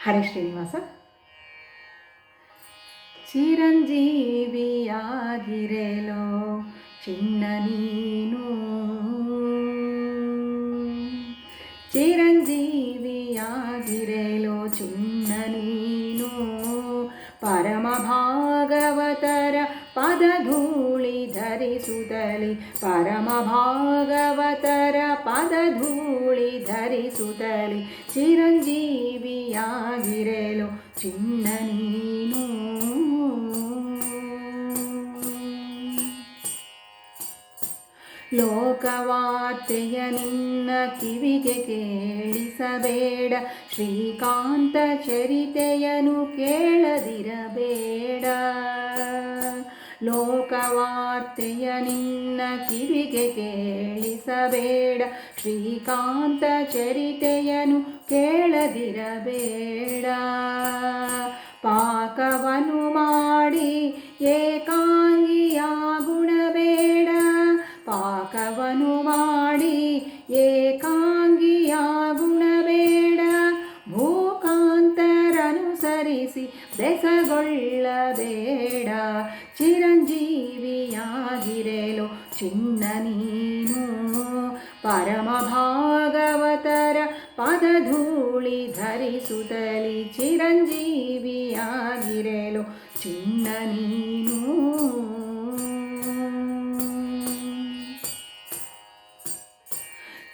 ಹರೇ ಶ್ರೀನಿವಾಸ ಚಿರಂಜೀವಿಯಾಗಿರೆಲೋ ಚಿನ್ನ ನೀನು ಚಿರಂಜೀವಿಯಾಗಿರೆಲೋ ಚಿನ್ನ ನೀನು ಧರಿಸುತ್ತಲಿ ಪರಮ ಭಾಗವತರ ಪದಧೂಳಿ ಧರಿಸುತ್ತಲಿ ಚಿರಂಜೀವಿಯಾಗಿರಲು ಚಿನ್ನ ನೀನು. ಲೋಕವಾರ್ತೆಯ ನಿನ್ನ ಕಿವಿಗೆ ಕೇಳಿಸಬೇಡ. ಶ್ರೀಕಾಂತ ಚರಿತೆಯನು ಕೇಳದಿರಬೇಡ. ಲೋಕವಾರ್ತೆಯ ನಿನ್ನ ಕಿವಿಗೆ ಕೇಳಿಸಬೇಡ. ಶ್ರೀಕಾಂತ ಚರಿತೆಯನು ಕೇಳದಿರಬೇಡ. ಪಾಕವನು ಮಾಡಿ ಏಕಾಂಗಿಯಾಗುಣಬೇಡ. ಪಾಕವನು ಮಾಡಿ ಏಕಾಂಗಿಯಾಗುಣಬೇಡ ಭೂಕಾಂತರನುಸರಿಸಿ ಬೆಸಗೊಳ್ಳಬೇಡ. ಚಿರಂಜೀವಿಯಾಗಿರಲು ಚಿನ್ನ ನೀನು. ಪರಮ ಭಾಗವತರ ಪದಧೂಳಿ ಧರಿಸುತ್ತಲಿ ಚಿರಂಜೀವಿಯಾಗಿರಲು ಚಿನ್ನ ನೀನು.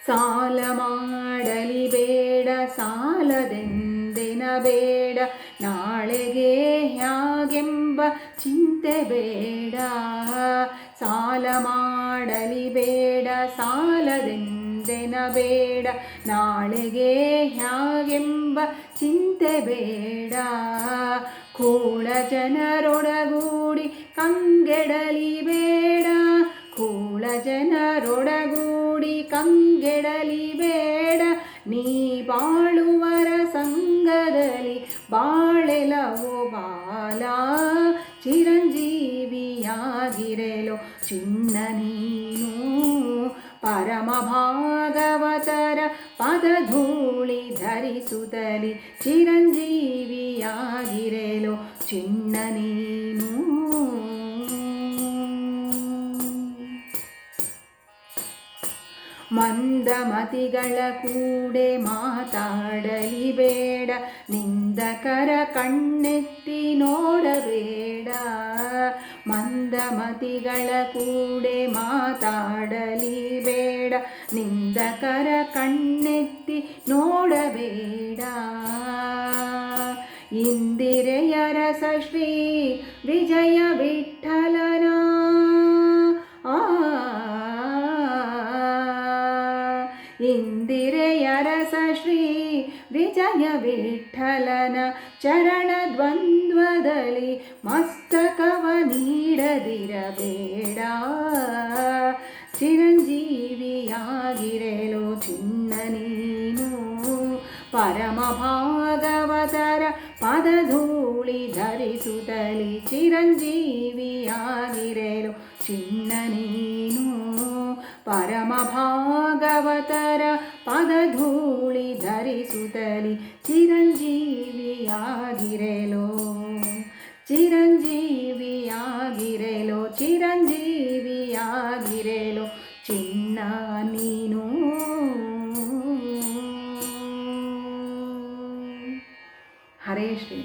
ಸಾಲ ಮಾಡಲಿ ಬೇಡ ಸಾಲದೆಂದೆನ ಬೇಡ, ನಾಳೆಗೆ ಹ್ಯಾಗೆಂಬ ಚಿಂತೆ ಬೇಡ. ಸಾಲ ಮಾಡಲಿ ಬೇಡ, ಸಾಲದೆಂದೆನ ಬೇಡ. ನಾಳೆಗೆ ಹ್ಯಾಗೆಂಬ ಚಿಂತೆ ಬೇಡ. ಕೋಳ ಜನರೊಡಗೂಡಿ ಕಂಗೆಡಲಿ ಬೇಡ. ಕೋಳ ಜನರೊಡಗೂಡಿ ಕಂಗೆಡಲಿ ಬೇಡ. ನೀ ಸಂಗದಲ್ಲಿ ಬಾಳೆಲವೋ ಬಾಲ ಚಿರಂಜೀವಿಯಾಗಿರೆಲೋ ಚಿನ್ನ ನೀನು ಪರಮ ಭಾಗವತರ ಪದಧೂಳಿ ಧರಿಸುತ್ತಲಿ ಚಿರಂಜೀವಿಯಾಗಿರೆಲೋ ಚಿನ್ನ ನೀನು ಮಂದಮತಿಗಳ ಕೂಡೆ ಮಾತಾಡಲಿ ಬೇಡ, ನಿಂದಕರ ಕಣ್ಣೆತ್ತಿ ನೋಡಬೇಡ. ಮಂದಮತಿಗಳ ಕೂಡೆ ಮಾತಾಡಲಿ ಬೇಡ, ನಿಂದಕರ ಕಣ್ಣೆತ್ತಿ ನೋಡಬೇಡ. ಇಂದಿರೆಯರಸ ಶ್ರೀ ವಿಜಯ ವಿಠಲನ ಇಂದಿರೆಯ ರಸ ಶ್ರೀ ವಿಜಯ ವಿಠಲನ ಚರಣ ದ್ವಂದ್ವದಲ್ಲಿ ಮಸ್ತಕವ ನೀಡದಿರಬೇಡ. ಚಿರಂಜೀವಿಯಾಗಿರಲು ಚಿನ್ನ ನೀನು ಪರಮ ಭಾಗವತರ ಪದಧೂಳಿ ಧರಿಸುತ್ತಲಿ ಚಿರಂಜೀವಿಯಾಗಿರೆಲು ಚಿನ್ನ ನೀನು ಪರಮ ಭಾಗವತರ ಪದಧೂಳಿ ಧರಿಸುತ್ತಲಿ ಚಿರಂಜೀವಿಯಾಗಿರೆಲೋ ಚಿರಂಜೀವಿಯಾಗಿರೆಲೋ ಚಿರಂಜೀವಿಯಾಗಿರೆಲೋ हरे श्री